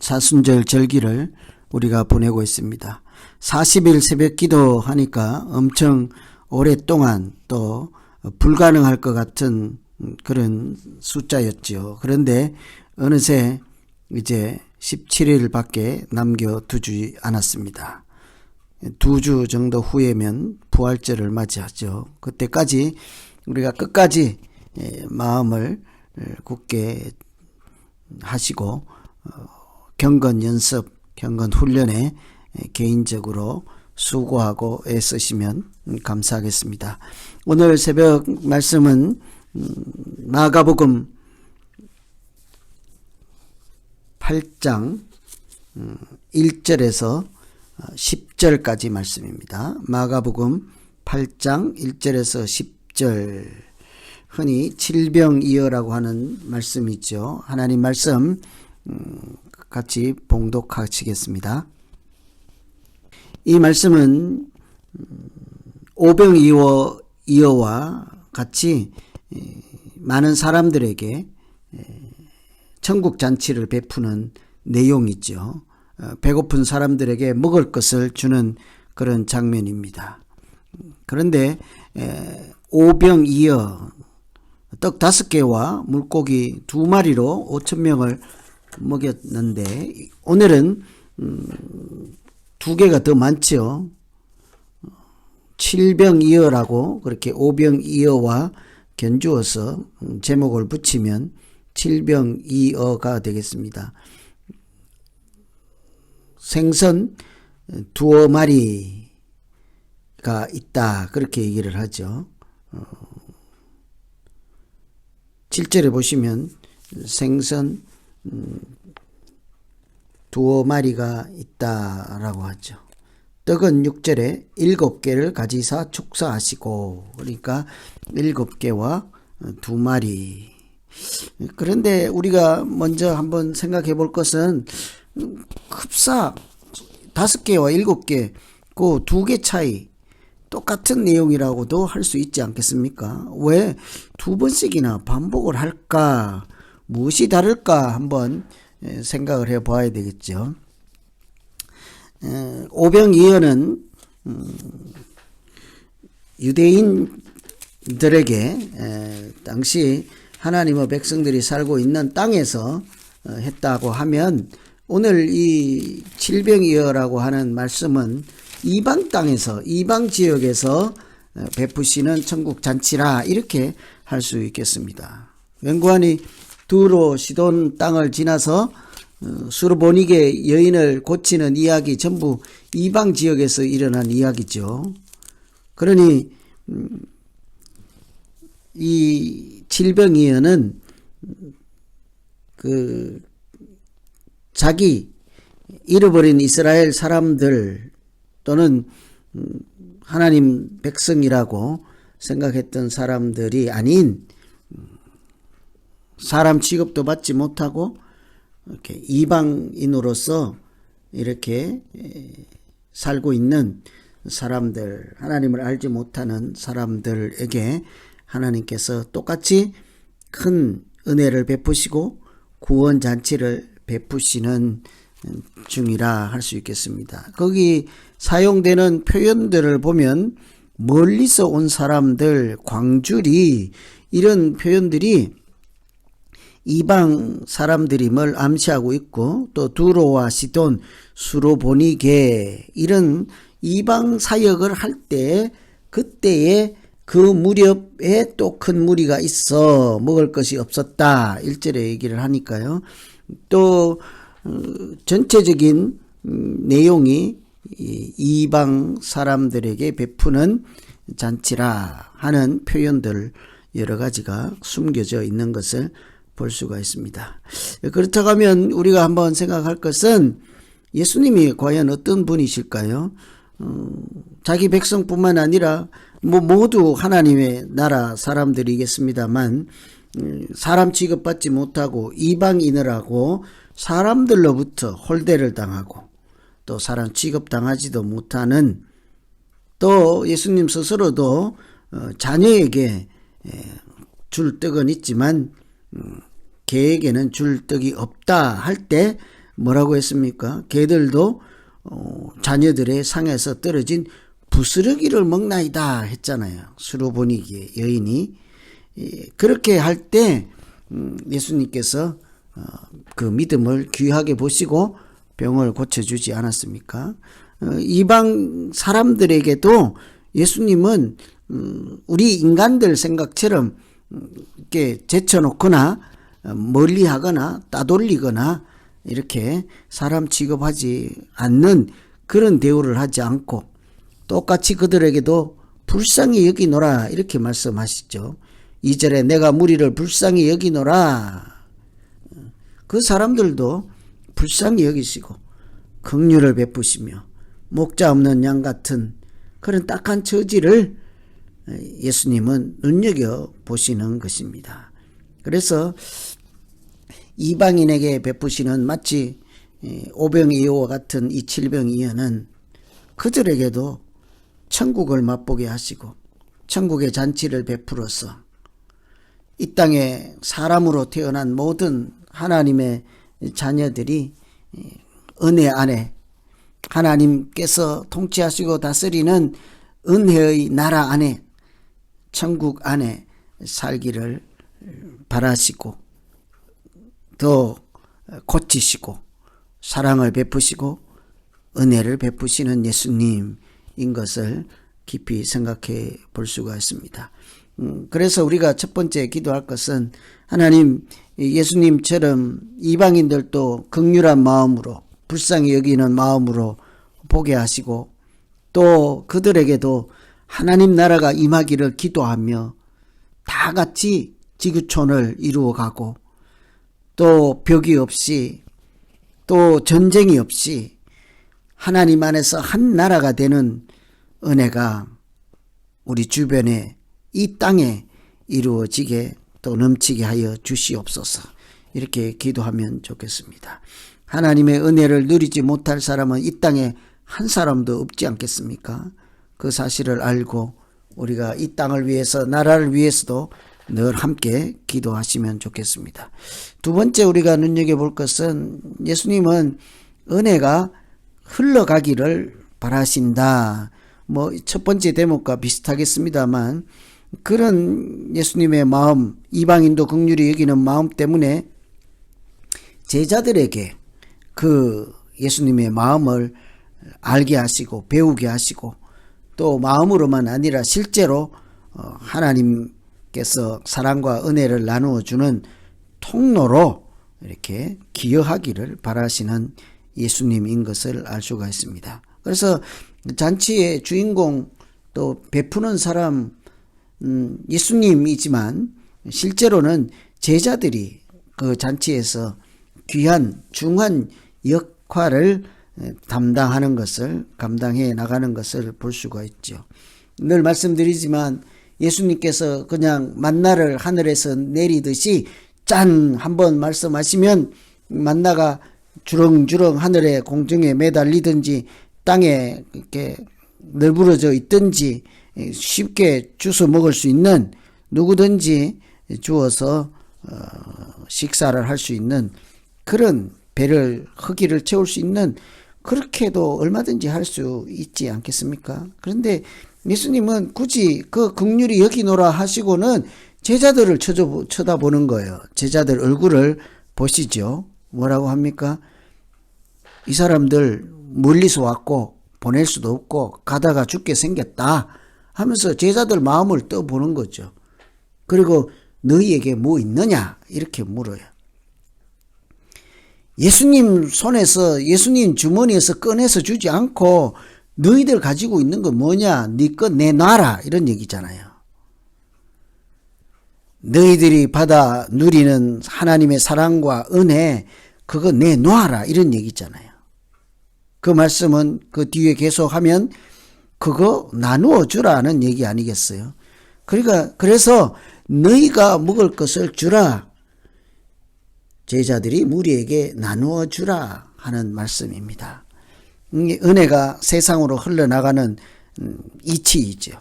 사순절 절기를 우리가 보내고 있습니다. 40일 새벽 기도 하니까 엄청 오랫동안 또 불가능할 것 같은 그런 숫자였지요. 그런데 어느새 이제 17일밖에 남겨두지 않았습니다. 두 주 정도 후에면 부활절을 맞이하죠. 그때까지 우리가 끝까지 예, 마음을 굳게 하시고 어, 경건 연습, 경건 훈련에 개인적으로 수고하고 애쓰시면 감사하겠습니다. 오늘 새벽 말씀은 음, 마가복음 8장 1절에서 음, 10절까지 말씀입니다. 마가복음 8장 1절에서 10절 흔히 칠병이어라고 하는 말씀이죠. 하나님 말씀 음, 같이 봉독하시겠습니다. 이 말씀은 음, 오병이어 이어와 같이 많은 사람들에게 천국 잔치를 베푸는 내용이죠. 어, 배고픈 사람들에게 먹을 것을 주는 그런 장면입니다. 그런데 오병이어 떡 다섯 개와 물고기 두 마리로 오천 명을 먹였는데 오늘은 음, 두 개가 더 많죠. 칠병이어라고 그렇게 오병이어와 견주어서 음, 제목을 붙이면 칠병이어가 되겠습니다. 생선 두어 마리가 있다 그렇게 얘기를 하죠. 7절에 어, 보시면 생선 음, 두어 마리가 있다라고 하죠. 떡은 6절에 일곱 개를 가지사 축사하시고 그러니까 일곱 개와 두 마리 그런데 우리가 먼저 한번 생각해 볼 것은 흡사 다섯 개와 일곱 개, 그 두 개 차이 똑같은 내용이라고도 할 수 있지 않겠습니까? 왜 두 번씩이나 반복을 할까? 무엇이 다를까? 한번 생각을 해 봐야 되겠죠. 오병이어는 음, 유대인들에게 당시 하나님의 백성들이 살고 있는 땅에서 어, 했다고 하면 오늘 이 칠병이어라고 하는 말씀은 이방 땅에서 이방 지역에서 어, 베푸시는 천국 잔치라 이렇게 할 수 있겠습니다. 연구하니 두로 시돈 땅을 지나서 어, 수르보니게 여인을 고치는 이야기 전부 이방 지역에서 일어난 이야기죠. 그러니 음, 이 칠병이어는 그 자기 잃어버린 이스라엘 사람들 또는 하나님 백성이라고 생각했던 사람들이 아닌 사람 취급도 받지 못하고 이렇게 이방인으로서 이렇게 살고 있는 사람들, 하나님을 알지 못하는 사람들에게 하나님께서 똑같이 큰 은혜를 베푸시고 구원 잔치를 베푸시는 중이라 할 수 있겠습니다. 거기 사용되는 표현들을 보면 멀리서 온 사람들, 광주리 이런 표현들이 이방 사람들임을 암시하고 있고 또 두로와 시돈, 수로보니게 이런 이방 사역을 할 때 그때에 그 무렵에 또 큰 무리가 있어 먹을 것이 없었다. 일절에 얘기를 하니까요. 또 어, 전체적인 음, 내용이 이방 사람들에게 베푸는 잔치라 하는 표현들 여러 가지가 숨겨져 있는 것을 볼 수가 있습니다. 그렇다고 하면 우리가 한번 생각할 것은 예수님이 과연 어떤 분이실까요? 어, 자기 백성뿐만 아니라 뭐 모두 하나님의 나라 사람들이겠습니다만 음, 사람 취급받지 못하고 이방인을하고 사람들로부터 홀대를 당하고 또 사람 취급당하지도 못하는 또 예수님 스스로도 어, 자녀에게 줄 떡은 있지만 음, 개에게는 줄 떡이 없다 할 때 뭐라고 했습니까? 개들도 어, 자녀들의 상에서 떨어진 부스러기를 먹나이다 했잖아요. 수로보니기의 여인이 예, 그렇게 할때 음, 예수님께서 어, 그 믿음을 귀하게 보시고 병을 고쳐주지 않았습니까? 어, 이방 사람들에게도 예수님은 음, 우리 인간들 생각처럼 음, 이렇게 제쳐놓거나 어, 멀리하거나 따돌리거나 이렇게 사람 취급하지 않는 그런 대우를 하지 않고 똑같이 그들에게도 불쌍히 여기노라 이렇게 말씀하시죠. 2절에 내가 무리를 불쌍히 여기노라. 그 사람들도 불쌍히 여기시고 긍휼을 베푸시며 목자 없는 양 같은 그런 딱한 처지를 예수님은 눈여겨 보시는 것입니다. 그래서 이방인에게 베푸시는 마치 오병이어와 같은 이 칠병이어는 그들에게도 천국을 맛보게 하시고 천국의 잔치를 베풀어서 이 땅에 사람으로 태어난 모든 하나님의 자녀들이 은혜 안에 하나님께서 통치하시고 다스리는 은혜의 나라 안에 천국 안에 살기를 바라시고 더 고치시고 사랑을 베푸시고 은혜를 베푸시는 예수님인 것을 깊이 생각해 볼 수가 있습니다. 음, 그래서 우리가 첫 번째 기도할 것은 하나님 예수님처럼 이방인들도 극률한 마음으로 불쌍히 여기는 마음으로 보게 하시고 또 그들에게도 하나님 나라가 임하기를 기도하며 다 같이 지구촌을 이루어가고 또 벽이 없이 또 전쟁이 없이 하나님 안에서 한 나라가 되는 은혜가 우리 주변에 이 땅에 이루어지게 또 넘치게 하여 주시옵소서. 이렇게 기도하면 좋겠습니다. 하나님의 은혜를 누리지 못할 사람은 이 땅에 한 사람도 없지 않겠습니까? 그 사실을 알고 우리가 이 땅을 위해서 나라를 위해서도 늘 함께 기도하시면 좋겠습니다. 두 번째 우리가 눈여겨볼 것은 예수님은 은혜가 흘러가기를 바라신다. 뭐 첫 번째 대목과 비슷하겠습니다만 그런 예수님의 마음, 이방인도 극률이 여기는 마음 때문에 제자들에게 그 예수님의 마음을 알게 하시고 배우게 하시고 또 마음으로만 아니라 실제로 어, 하나님께서 사랑과 은혜를 나누어 주는 통로로 이렇게 기여하기를 바라시는 예수님인 것을 알 수가 있습니다. 그래서 잔치의 주인공 또 베푸는 사람 음, 예수님이지만 실제로는 제자들이 그 잔치에서 귀한 중한 역할을 담당하는 것을 감당해 나가는 것을 볼 수가 있죠. 늘 말씀드리지만 예수님께서 그냥 만나를 하늘에서 내리듯이 짠 한번 말씀하시면 만나가 주렁주렁 하늘의 공중에 매달리든지 땅에 이렇게 널브러져 있든지 쉽게 주워 먹을 수 있는 누구든지 주어서 어, 식사를 할 수 있는 그런 배를 허기를 채울 수 있는 그렇게도 얼마든지 할 수 있지 않겠습니까? 그런데 예수님은 굳이 그 극률이 여기노라 하시고는 제자들을 쳐다보는 거예요. 제자들 얼굴을 보시죠. 뭐라고 합니까? 이 사람들 멀리서 왔고 보낼 수도 없고 가다가 죽게 생겼다 하면서 제자들 마음을 떠보는 거죠. 그리고 너희에게 뭐 있느냐 이렇게 물어요. 예수님 손에서 예수님 주머니에서 꺼내서 주지 않고 너희들 가지고 있는 거 뭐냐? 네거 내놔라 이런 얘기잖아요. 너희들이 받아 누리는 하나님의 사랑과 은혜 그거 내놓아라 이런 얘기잖아요. 그 말씀은 그 뒤에 계속하면 그거 나누어 주라는 얘기 아니겠어요? 그러니까 그래서 너희가 먹을 것을 주라. 제자들이 무리에게 나누어 주라 하는 말씀입니다. 은혜가 세상으로 흘러나가는 음, 이치이죠.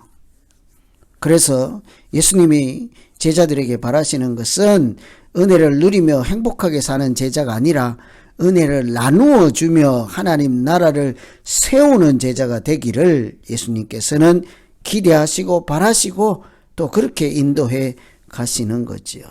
그래서 예수님이 제자들에게 바라시는 것은 은혜를 누리며 행복하게 사는 제자가 아니라 은혜를 나누어 주며 하나님 나라를 세우는 제자가 되기를 예수님께서는 기대하시고 바라시고 또 그렇게 인도해 가시는 거지요.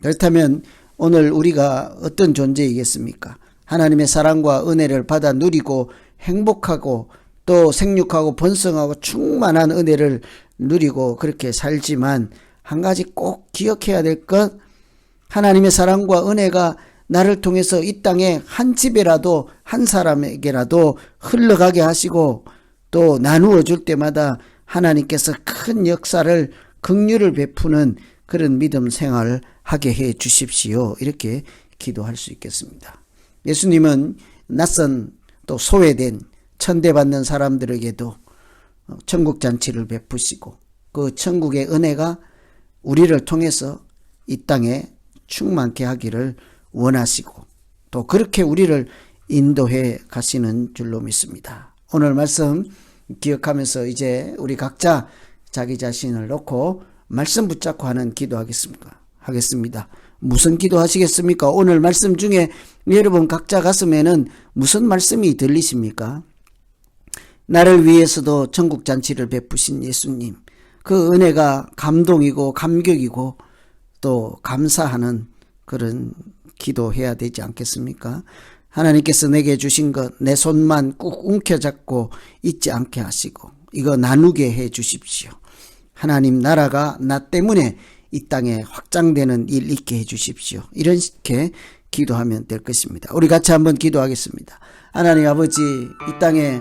그렇다면 오늘 우리가 어떤 존재이겠습니까? 하나님의 사랑과 은혜를 받아 누리고 행복하고 또 생육하고 번성하고 충만한 은혜를 누리고 그렇게 살지만 한 가지 꼭 기억해야 될 것, 하나님의 사랑과 은혜가 나를 통해서 이 땅에 한 집에라도 한 사람에게라도 흘러가게 하시고 또 나누어 줄 때마다 하나님께서 큰 역사를 긍휼을 베푸는 그런 믿음 생활을 하게 해 주십시오. 이렇게 기도할 수 있겠습니다. 예수님은 낯선 또 소외된 천대받는 사람들에게도 천국 잔치를 베푸시고 그 천국의 은혜가 우리를 통해서 이 땅에 충만케 하기를 원하시고 또 그렇게 우리를 인도해 가시는 줄로 믿습니다. 오늘 말씀 기억하면서 이제 우리 각자 자기 자신을 놓고 말씀 붙잡고 하는 기도하겠습니까? 하겠습니다. 무슨 기도 하시겠습니까? 오늘 말씀 중에 여러분 각자 가슴에는 무슨 말씀이 들리십니까? 나를 위해서도 전국 잔치를 베푸신 예수님. 그 은혜가 감동이고 감격이고 또 감사하는 그런 기도해야 되지 않겠습니까? 하나님께서 내게 주신 것 내 손만 꾹 움켜잡고 잊지 않게 하시고 이거 나누게 해 주십시오. 하나님 나라가 나 때문에 이 땅에 확장되는 일 있게 해 주십시오. 이렇게 기도하면 될 것입니다. 우리 같이 한번 기도하겠습니다. 하나님 아버지 이 땅에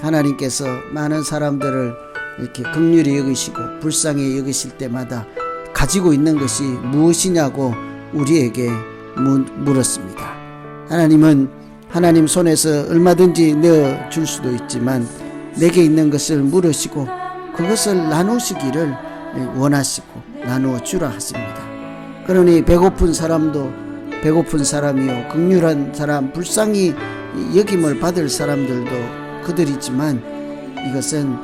하나님께서 많은 사람들을 이렇게 극률히 여기시고 불쌍히 여기실 때마다 가지고 있는 것이 무엇이냐고 우리에게 무- 물었습니다. 하나님은 하나님 손에서 얼마든지 내어 줄 수도 있지만 내게 있는 것을 물으시고 그것을 나누시기를 원하시고 나누어 주라 하십니다. 그러니 배고픈 사람도 배고픈 사람이요 극률한 사람 불쌍히 여김을 받을 사람들도 그들이지만 이것은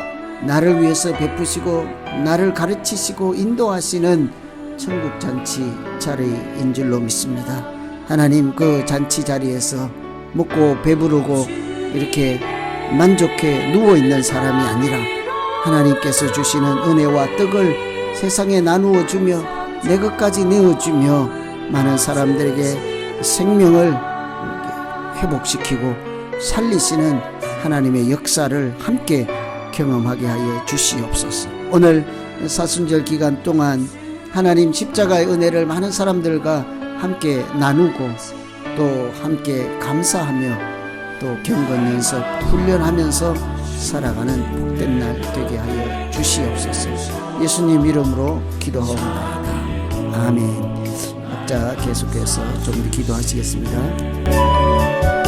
나를 위해서 베푸시고 나를 가르치시고 인도하시는 천국 잔치 자리인 줄로 믿습니다. 하나님 그 잔치 자리에서 먹고 배부르고 이렇게 만족해 누워 있는 사람이 아니라 하나님께서 주시는 은혜와 떡을 세상에 나누어 주며 내 것까지 내어 주며 많은 사람들에게 생명을 회복시키고 살리시는 하나님의 역사를 함께 경험하게 하여 주시옵소서. 오늘 사순절 기간 동안 하나님 십자가의 은혜를 많은 사람들과 함께 나누고 또 함께 감사하며 또 경건 연습 훈련하면서 살아가는 복된 날 되게 하여 주시옵소서. 예수님 이름으로 기도하옵나이다. 아멘. 각자 계속해서 좀 더 기도하시겠습니다.